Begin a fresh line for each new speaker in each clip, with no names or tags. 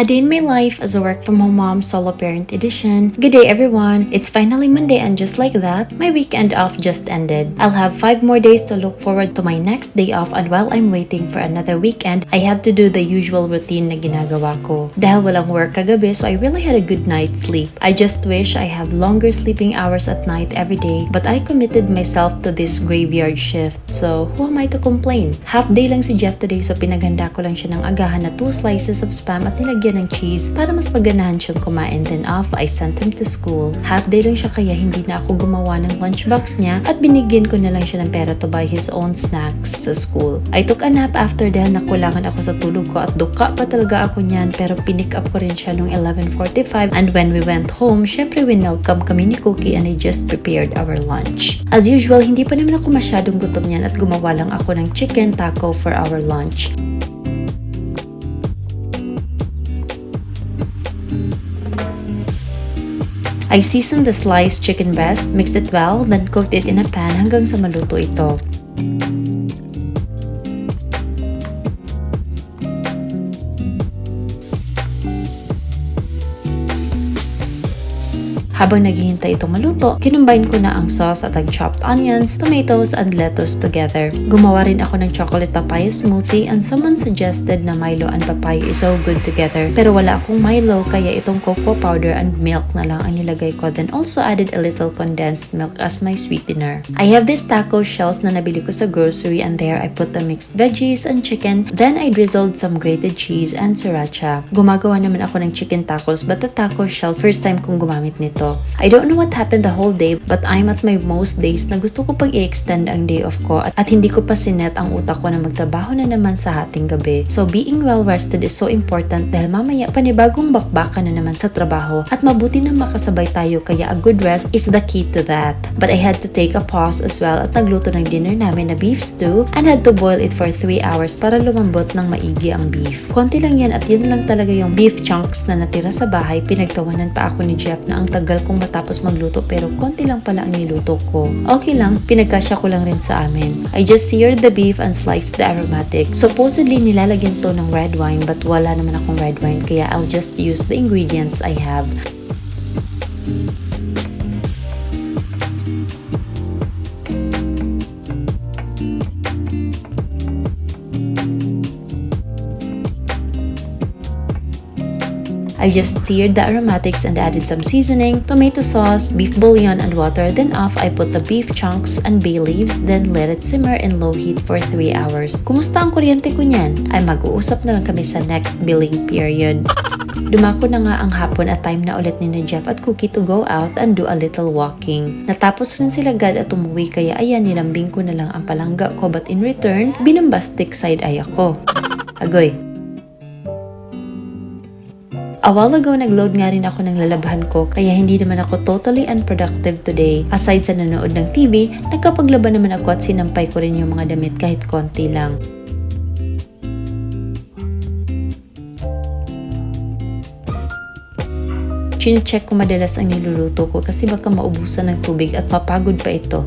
A Day in My Life as a Work From Home Mom Solo Parent Edition. Good day everyone! It's finally Monday and just like that, my weekend off just ended. I'll have 5 more days to look forward to my next day off and while I'm waiting for another weekend, I have to do the usual routine na ginagawa ko. Dahil walang work kagabi so I really had a good night's sleep. I just wish I have longer sleeping hours at night every day but I committed myself to this graveyard shift so who am I to complain? Half day lang si Jeff today so pinaghanda ko lang siya ng agahan na 2 slices of spam at nilagyan ng cheese para mas maganahan siyang kumain. Then off, I sent him to school. Half day lang siya kaya hindi na ako gumawa ng lunchbox niya at binigyan ko na lang siya ng pera to buy his own snacks sa school. I took a nap after dahil nakulangan ako sa tulog ko at duka pa talaga ako niyan pero pinick up ko rin siya nung 11.45 and when we went home, syempre winelcome kami ni Cookie and I just prepared our lunch. As usual, hindi pa naman ako masyadong gutom niyan at gumawa lang ako ng chicken taco for our lunch. I seasoned the sliced chicken breast, mixed it well, then cooked it in a pan hanggang sa maluto ito. Habang naghihintay itong maluto, kinumbine ko na ang sauce at ang chopped onions, tomatoes, and lettuce together. Gumawa rin ako ng chocolate papaya smoothie and someone suggested na Milo and papaya is so good together. Pero wala akong Milo kaya itong cocoa powder and milk na lang ang nilagay ko. Then also added a little condensed milk as my sweetener. I have these taco shells na nabili ko sa grocery and there I put the mixed veggies and chicken. Then I drizzled some grated cheese and sriracha. Gumagawa naman ako ng chicken tacos but the taco shells first time kong gumamit nito. I don't know what happened the whole day but I'm at my most days na gusto ko pag i-extend ang day off ko at, at hindi ko pa sinet ang utak ko na magtrabaho na naman sa hating gabi. So being well rested is so important dahil mamaya panibagong bakbakan na naman sa trabaho at mabuti na makasabay tayo kaya a good rest is the key to that. But I had to take a pause as well at nagluto ng dinner namin na beef stew and had to boil it for 3 hours para lumambot ng maigi ang beef. Konti lang yan at yun lang talaga yung beef chunks na natira sa bahay. Pinagtawanan pa ako ni Jeff na ang tagal kong matapos magluto pero konti lang pala ang niluto ko. Okay lang, pinagkasya ko lang rin sa amin. I just seared the beef and sliced the aromatic. Supposedly nilalagyan to ng red wine but wala naman akong red wine kaya I'll just use the ingredients I have. I just seared the aromatics and added some seasoning, tomato sauce, beef bouillon, and water. Then off, I put the beef chunks and bay leaves, then let it simmer in low heat for 3 hours. Kumusta ang kuryente ko niyan? Ay mag-uusap na lang kami sa next billing period. Dumako na nga ang hapon at time na ulit ni na Jeff at Cookie to go out and do a little walking. Natapos rin sila agad at umuwi kaya ayan nilambing ko na lang ang palangga ko but in return, binambastic side eye ako. Agoy, A while ago, nag-load nga rin ako ng lalabhan ko kaya hindi naman ako totally unproductive today. Aside sa nanood ng TV, nagkapaglaban naman ako at sinampay ko rin yung mga damit kahit konti lang. Chine-check ko madalas ang niluluto ko kasi baka maubusan ng tubig at mapagod pa ito.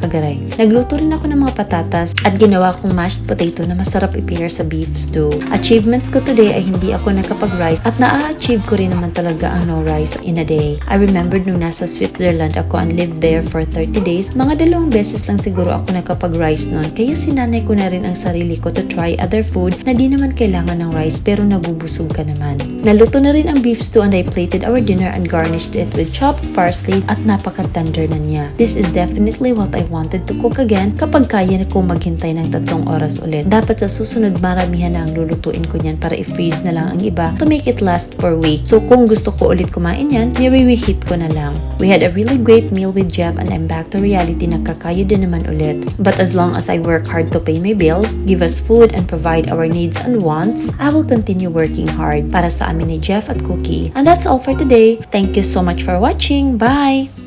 Agaray. Nagluto rin ako ng mga patatas at ginawa kong mashed potato na masarap i-pair sa beef stew. Achievement ko today ay hindi ako nakapag-rice at na-achieve ko rin naman talaga ang no rice in a day. I remembered nung nasa Switzerland ako and lived there for 30 days, mga dalawang beses lang siguro ako nakapag-rice noon kaya sinanay ko na rin ang sarili ko to try other food na di naman kailangan ng rice pero nabubusog ka naman. Naluto na rin ang beef stew and I plated our dinner and garnished it with chopped parsley at napaka-tender na niya. This is definitely what I wanted to cook again kapag kaya kong maghintay ng tatlong oras ulit. Dapat sa susunod maramihan na ang lulutuin ko niyan para i-freeze na lang ang iba to make it last for weeks. So kung gusto ko ulit kumain yan, nire-reheat ko na lang. We had a really great meal with Jeff and I'm back to reality na kakayo din naman ulit. But as long as I work hard to pay my bills, give us food and provide our needs and wants, I will continue working hard para sa amin ni Jeff at Cookie. And that's all for today. Thank you so much for watching. Bye!